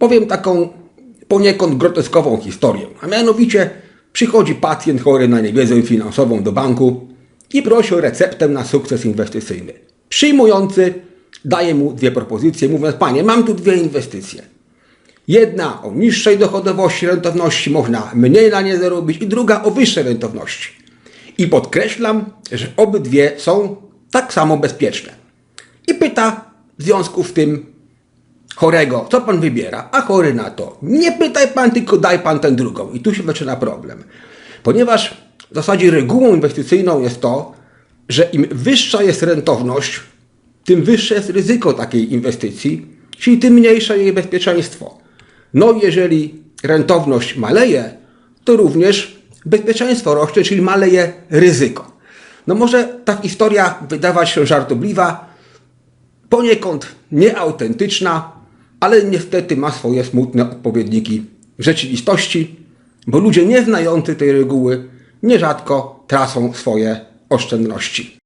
Powiem taką poniekąd groteskową historię. A mianowicie przychodzi pacjent chory na niewiedzę finansową do banku i prosi o receptę na sukces inwestycyjny. Przyjmujący daje mu dwie propozycje, mówiąc: Panie, mam tu dwie inwestycje. Jedna o niższej dochodowości, rentowności, można mniej na nie zarobić, i druga o wyższej rentowności. I podkreślam, że obydwie są tak samo bezpieczne. I pyta w związku z tym chorego, co pan wybiera? A chory na to, nie pytaj pan, tylko daj pan tę drugą. I tu się zaczyna problem. Ponieważ w zasadzie regułą inwestycyjną jest to, że im wyższa jest rentowność, tym wyższe jest ryzyko takiej inwestycji, czyli tym mniejsze jej bezpieczeństwo. No jeżeli rentowność maleje, to również bezpieczeństwo rośnie, czyli maleje ryzyko. No może ta historia wydawać się żartobliwa, poniekąd nieautentyczna, ale niestety ma swoje smutne odpowiedniki w rzeczywistości, bo ludzie nieznający tej reguły nierzadko tracą swoje oszczędności.